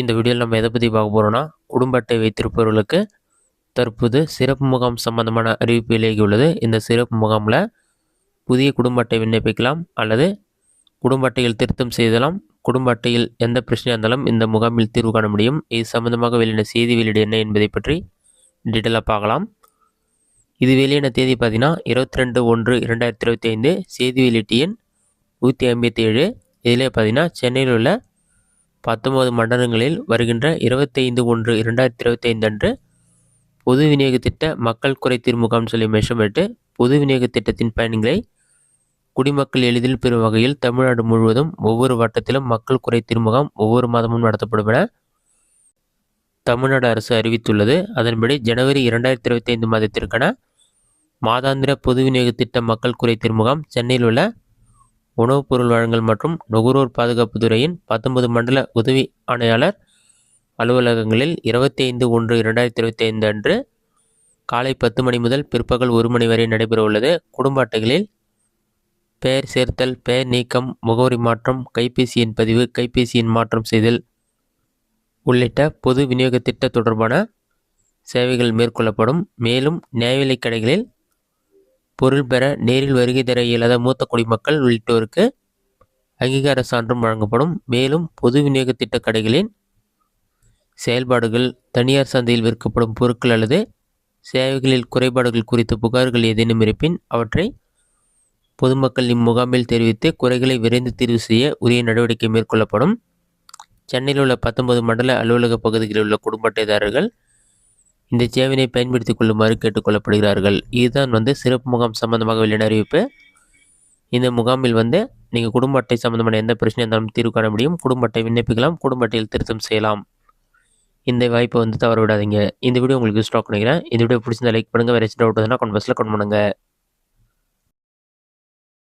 இந்த வீடியோவில் நம்ம எதை பற்றி பார்க்க போகிறோன்னா குடும்ப அட்டை வைத்திருப்பவர்களுக்கு தற்போது சிறப்பு முகாம் சம்பந்தமான அறிவிப்பு விலகி உள்ளது இந்த சிறப்பு முகாமில் புதிய குடும்ப அட்டை விண்ணப்பிக்கலாம் அல்லது குடும்ப அட்டையில் திருத்தம் செய்தலாம். குடும்ப அட்டையில் எந்த பிரச்சனையாக இருந்தாலும் இந்த முகாமில் தீர்வு காண முடியும். இது சம்பந்தமாக வெளியின செய்தி வெளியீடு என்ன என்பதை பற்றி டீட்டெயிலாக பார்க்கலாம். இது வெளியான தேதி பார்த்தீங்கன்னா இருபத்தி ரெண்டு ஒன்று இரண்டாயிரத்தி இருபத்தி ஐந்து. செய்தி வெளியீட்டு எண் நூற்றி ஐம்பத்தி ஏழு. இதிலே பார்த்தீங்கன்னா சென்னையில் உள்ள பத்தொன்பது மண்டலங்களில் வருகின்ற இருபத்தைந்து ஒன்று இரண்டாயிரத்தி இருபத்தி ஐந்து அன்று பொது விநியோக திட்ட மக்கள் குறை தீர்வு முகாம் சொல்லி மெஷர்மெண்ட்டு பொது விநியோக திட்டத்தின் பயன்களை குடிமக்கள் எளிதில் பெறும் வகையில் தமிழ்நாடு முழுவதும் ஒவ்வொரு வட்டத்திலும் மக்கள் குறை தீர்வு முகாம் ஒவ்வொரு மாதமும் நடத்தப்படும் என தமிழ்நாடு அரசு அறிவித்துள்ளது. அதன்படி ஜனவரி இரண்டாயிரத்தி இருபத்தி ஐந்து மாதத்திற்கான மாதாந்திர பொது விநியோக திட்ட மக்கள் குறை தீர்வு முகாம் சென்னையில் உள்ள உணவுப் பொருள் வழங்கல் மற்றும் நுகர்வோர் பாதுகாப்பு துறையின் பத்தொன்பது மண்டல உதவி ஆணையாளர் அலுவலகங்களில் இருபத்தி ஐந்து ஒன்று இரண்டாயிரத்தி இருபத்தி ஐந்து அன்று காலை பத்து மணி முதல் பிற்பகல் ஒரு மணி வரை நடைபெற உள்ளது. குடும்ப அட்டைகளில் பெயர் சேர்த்தல் பெயர் நீக்கம் முகவரி மாற்றம் கைபேசியின் பதிவு கைபேசியின் மாற்றம் செய்தல் உள்ளிட்ட பொது விநியோக திட்ட தொடர்பான சேவைகள் மேற்கொள்ளப்படும். மேலும் நியாயவிலைக் கடைகளில் பொருள் பெற நேரில் வருகை தர இயலாத மூத்த குடிமக்கள் உள்ளிட்டோருக்கு அங்கீகார சான்றும் வழங்கப்படும். மேலும் பொது விநியோக திட்ட கடைகளின் செயல்பாடுகள் தனியார் சந்தையில் விற்கப்படும் பொருட்கள் அல்லது சேவைகளில் குறைபாடுகள் குறித்த புகார்கள் ஏதேனும் இருப்பின் அவற்றை பொதுமக்கள் இம்முகாமில் தெரிவித்து குறைகளை விரைந்து தீர்வு செய்ய உரிய நடவடிக்கை மேற்கொள்ளப்படும். சென்னையில் உள்ள பத்தொன்பது மண்டல அலுவலக பகுதிகளில் உள்ள குடும்ப அட்டைதாரர்கள் இந்த சேவையை பயன்படுத்திக் கொள்ளுமாறு கேட்டுக்கொள்ளப்படுகிறார்கள் இதுதான் வந்து சிறப்பு முகாம் சம்பந்தமாக வெளியான அறிவிப்பு. இந்த முகாமில் வந்து நீங்கள் குடும்ப அட்டை சம்பந்தமான எந்த பிரச்சனையாக இருந்தாலும் தீர்வு காண முடியும். குடும்ப அட்டை விண்ணப்பிக்கலாம் குடும்ப அட்டையில் திருத்தம் செய்யலாம். இந்த வாய்ப்பை வந்து தவற விடாதீங்க இந்த வீடியோ உங்களுக்கு ஸ்டாக் நினைக்கிறேன். இந்த வீடியோ பிடிச்சிருந்தா லைக் பண்ணுங்கள் வேறு ஏதாச்சும் டவுட் இருந்தால் கமெண்ட் பாக்ஸில் கமெண்ட் பண்ணுங்கள்